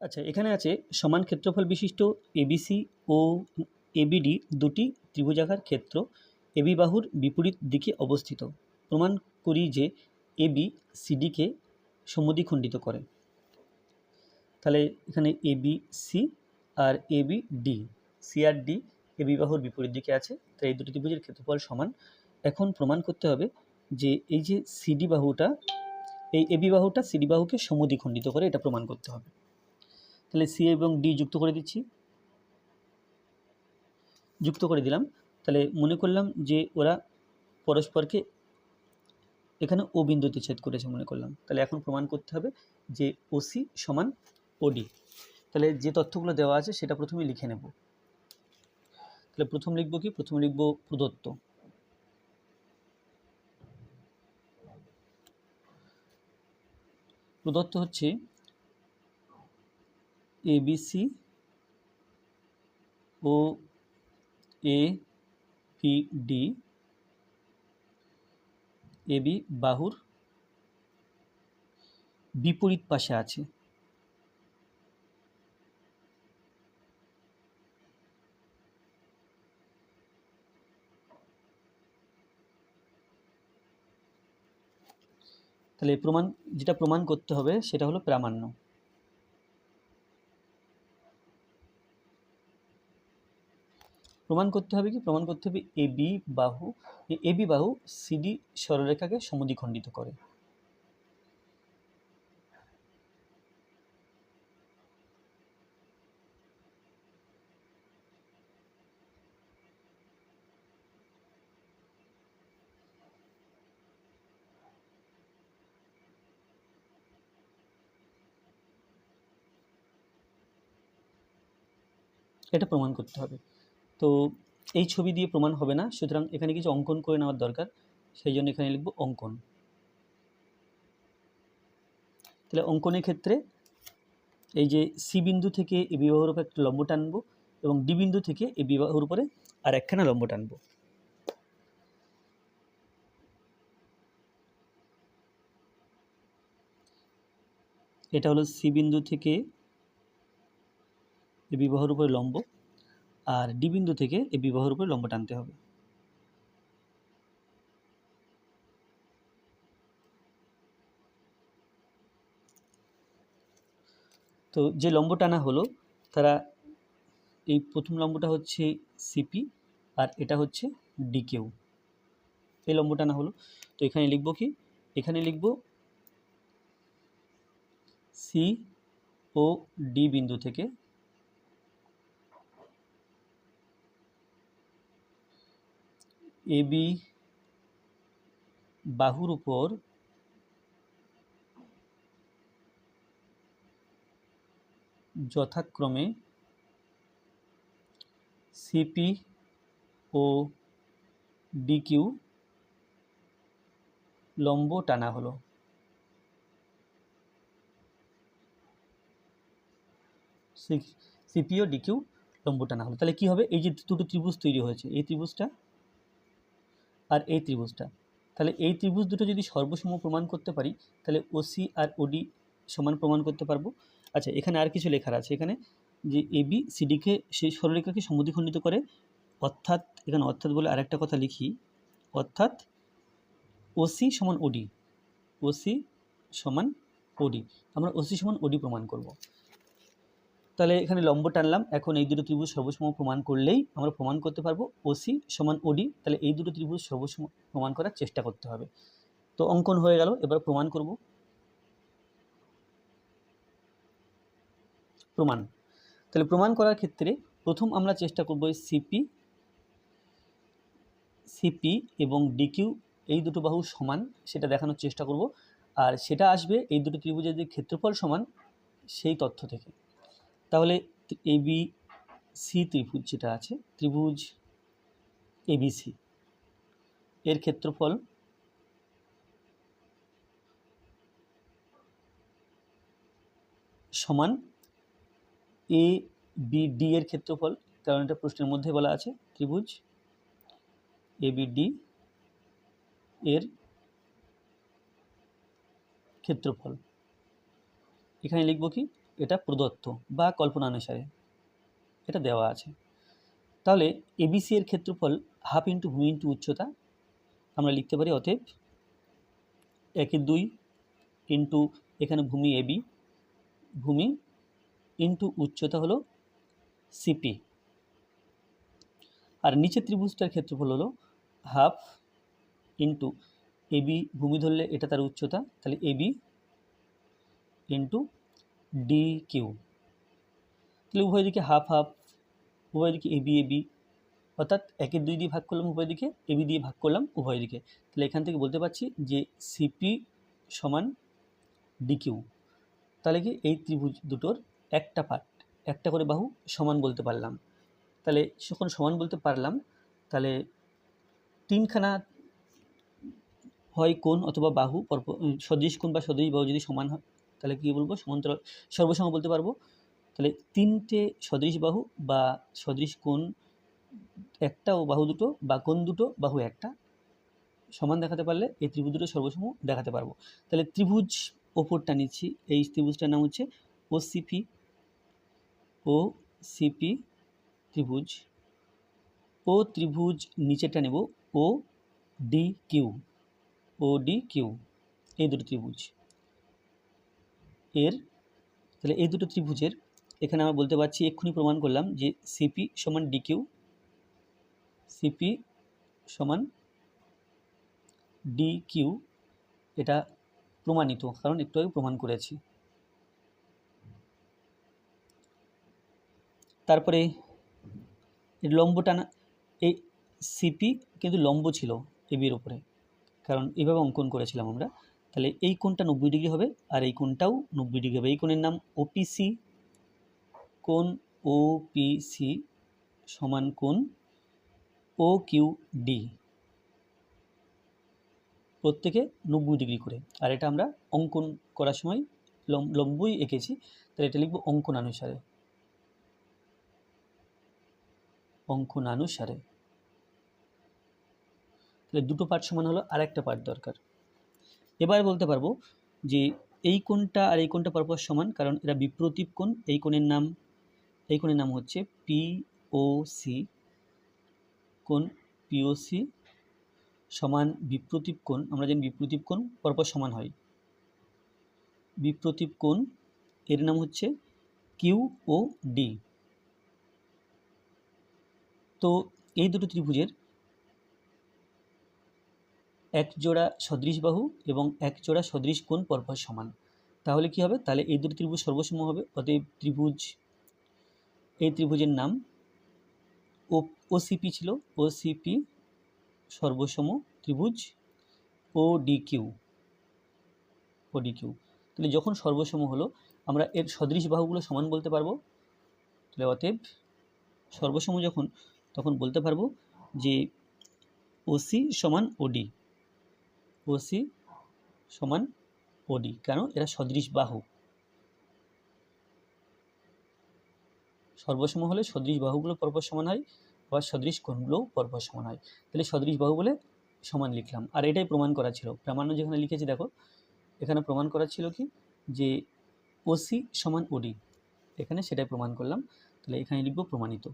আচ্ছা এখানে আছে সমান ক্ষেত্রফল বিশিষ্ট এবিসি ও এবিডি দুটি ত্রিভুজাকার ক্ষেত্র এবি বাহুর বিপরীত দিকে অবস্থিত। প্রমাণ করি যে এবি সিডিকে সমদ্বিখণ্ডিত করে। তাহলে এখানে এবি সি আর এবি ডি সি আর ডি এবি বাহুর বিপরীত দিকে আছে। তাই এই দুটি ত্রিভুজের ক্ষেত্রফল সমান। এখন প্রমাণ করতে হবে যে এই যে সিডি বাহুটা, এই এবি বাহুটা সিডি বাহুকে সমদ্বিখণ্ডিত করে, এটা প্রমাণ করতে হবে। তাহলে সি এবং ডি যুক্ত করে দিচ্ছি। যুক্ত করে দিলাম। তাহলে মনে করলাম যে ওরা পরস্পরকে এখানে ও বিন্দুতে ছেদ করেছে মনে করলাম। তাহলে এখন প্রমাণ করতে হবে যে ওসি সমান ওডি তাহলে যে তথ্যগুলো দেওয়া আছে সেটা প্রথমে লিখে নেব। তাহলে প্রথম লিখব কি? প্রথম লিখব প্রদত্ত। প্রদত্ত হচ্ছে এবিসি ও এ পি ডি এবি বাহুর বিপরীত পাশে আছে। তাহলে প্রমাণ, যেটা প্রমাণ করতে হবে সেটা হলো প্রামাণ্য। প্রমাণ করতে হবে কি? প্রমাণ করতে হবে এবি বাহু। এবি বাহু সিডি সরলরেখাকে সমদ্বিখণ্ডিত করে। এটা প্রমাণ করতে হবে। তো এই ছবি দিয়ে প্রমাণ হবে না, সুতরাং এখানে কিছু অঙ্কন করে নেওয়ার দরকার, সেই জন্য এখানে লিখব অঙ্কন। তাহলে অঙ্কনের ক্ষেত্রে এই যে সি বিন্দু থেকে এ বিবাহের উপর একটা লম্ব টানবো এবং ডি বিন্দু থেকে এ বিবাহের উপরে আর একখানা লম্ব টানবো। এটা হলো সি বিন্দু থেকে এ বিবাহের উপরে লম্ব। আর ডি বিন্দু থেকে এই বিবাহের উপরে লম্ব টানতে হবে। তো যে লম্ব টানা হলো, তারা এই প্রথম লম্বটা হচ্ছে সিপি আর এটা হচ্ছে ডিকেউ এই লম্ব টানা হলো। তো এখানে লিখব কি? এখানে লিখব সি ও ডি বিন্দু থেকে এবি বাহুর উপর যথাক্রমে সিপি ও ডিকিউ লম্ব টানা হলো। সিপি ও ডিকিউ লম্ব টানা হলো। তাহলে কি হবে? এই যে দুটো ত্রিভুজ তৈরি হয়েছে, এই ত্রিভুজটা আর এই ত্রিভুজটা। তাহলে এই ত্রিভুজ দুটো যদি সর্বসম প্রমাণ করতে পারি, তাহলে ওসি আর ওডি সমান প্রমাণ করতে পারব। আচ্ছা এখানে আর কিছু লেখার আছে। এখানে যে এবি সিডিকে সেই সরলরেখাকে সমদ্বিখণ্ডিত করে, অর্থাৎ এখানে অর্থাৎ বলে আরেকটা কথা লিখি, অর্থাৎ ওসি সমান ওডি ওসি সমান ওডি আমরা ওসি সমান ওডি প্রমাণ করব। তাহলে এখানে লম্ব টানলাম। এখন এই দুটো ত্রিভুজ সর্বসম প্রমাণ করলেই আমরা প্রমাণ করতে পারব। ওসি সমান ওডি তাহলে এই দুটো ত্রিভুজ সর্বসম প্রমাণ করার চেষ্টা করতে হবে। তো অঙ্কন হয়ে গেল, এবার প্রমাণ করব। প্রমাণ। তাহলে প্রমাণ করার ক্ষেত্রে প্রথম আমরা চেষ্টা করব সিপি সিপি এবং ডিকিউ এই দুটো বাহু সমান, সেটা দেখানোর চেষ্টা করব। আর সেটা আসবে এই দুটো ত্রিভুজের যে ক্ষেত্রফল সমান সেই তথ্য থেকে। তাহলে এবি সি ত্রিভুজ যেটা আছে, ত্রিভুজ এবিসি এর ক্ষেত্রফল সমান এ বি ডি এর ক্ষেত্রফল, কারণ এটা প্রশ্নের মধ্যে বলা আছে, ত্রিভুজ এ বি ডি এর ক্ষেত্রফল। এখানে লিখব কি? এটা প্রদত্ত বা কল্পনা অনুসারে এটা দেওয়া আছে। তাহলে এবিসি এর ক্ষেত্রফল হাফ ইন্টু ভূমি ইন্টু উচ্চতা আমরা লিখতে পারি, অতএব একের দুই ইন্টু এখানে ভূমি এবি ভূমি ইন্টু উচ্চতা হলো সিপি আর নিচের ত্রিভুজটার ক্ষেত্রফল হলো হাফ ইন্টু এবি ভূমি ধরলে এটা তার উচ্চতা, তাহলে এবি ইন্টু ডি কিউ। তাহলে উভয় দিকে হাফ হাফ, উভয় দিকে এবি এবি অর্থাৎ একের দুই দিয়ে ভাগ করলাম উভয় দিকে এবি দিয়ে ভাগ করলাম উভয় দিকে। তাহলে এখান থেকে বলতে পারছি যে সিপি সমান ডিকিউ তাহলে কি এই ত্রিভুজ দুটোর একটা পার্ট একটা করে বাহু সমান বলতে পারলাম। তাহলে যখন সমান বলতে পারলাম, তাহলে তিনখানা হয় কোণ অথবা বাহু সদৃশ কোণ বা সদৃশ বাহু যদি সমান হয় তাহলে কী বলব? সমান্তরাল, সর্বসম বলতে পারব? তাহলে তিনটে সদৃশ বাহু বা সদৃশ কোণ একটা ও বাহু দুটো বা কোণ দুটো, বাহু একটা সমান দেখাতে পারলে এই ত্রিভুজ দুটো সর্বসম দেখাতে পারব। তাহলে ত্রিভুজ ওপরটা নিচ্ছি, এই ত্রিভুজটার নাম হচ্ছে ও সিপি ও সিপি ত্রিভুজ, ও ত্রিভুজ নিচেরটা নেব O D Q O D Q এই দুটো ত্রিভুজ। এর, তাহলে এই দুটো ত্রিভুজের, এখানে আমরা বলতে পারছি, এক্ষুনি প্রমাণ করলাম যে সিপি সমান ডি কিউ সিপি সমান ডি কিউ এটা প্রমাণিত, কারণ একটু আগে প্রমাণ করেছি। তারপরে এর লম্ব টানা, এই সিপি কিন্তু লম্ব ছিল এবির ওপরে কারণ এইভাবে অঙ্কন করেছিলাম আমরা। তাহলে এই কোণটা নব্বই ডিগ্রি হবে আর এই কোণটাও নব্বই ডিগ্রি হবে। এই কোণের নাম ওপিসি কোণ ওপিসি সমান কোণ ও কিউ ডি প্রত্যেকে নব্বই ডিগ্রি করে। আর এটা আমরা অঙ্কন করার সময় লম- লম্বই এঁকেছি। তাহলে এটা লিখব অঙ্কনানুসারে। অঙ্কনানুসারে। তাহলে দুটো পার্ট সমান হলো আর একটা পার্ট দরকার। এবার বলতে পারব যে এই কোণটা আর এই কোণটা পরপর সমান, কারণ এরা বিপ্রতীপ কোণ। এই কোণের নাম, এই কোণের নাম হচ্ছে পিওসি কোণ। পিওসি সমান বিপ্রতীপ কোণ। আমরা জানি বিপ্রতীপ কোণ পরপর সমান হয়। বিপ্রতীপ কোণ, এর নাম হচ্ছে কিউ ও ডি তো এই দুটো ত্রিভুজের এক জোড়া সদৃশ বাহু এবং এক জোড়া সদৃশ কোণ পরপর সমান। তাহলে কি হবে? তাহলে এই দুটো ত্রিভুজ সর্বসম হবে। অতএব ত্রিভুজ, এই ত্রিভুজের নাম ও ওসিপি ছিল। ওসিপি সর্বসম ত্রিভুজ O D Q O D Q তাহলে যখন সর্বসম হলো, আমরা এর সদৃশ বাহুগুলো সমান বলতে পারব। তাহলে অতএব সর্বসম যখন, তখন বলতে পারব যে ওসি সমান ওডি ওসি সমান ওডি কেন? এরা সদৃশ বাহু। সর্বসম হলে সদৃশ বাহুগুলো পরপর সমান হয়, আবার সদৃশ কোণগুলোও পরপর সমান হয়। তাহলে সদৃশ বাহু বলে সমান লিখলাম। আর এটাই প্রমাণ করা ছিল। প্রামাণ্য যেখানে লিখেছি, দেখো, এখানে প্রমাণ করা ছিল কি? যে ওসি সমান ওডি এখানে সেটাই প্রমাণ করলাম। তাহলে এখানে লিখব প্রমাণিত।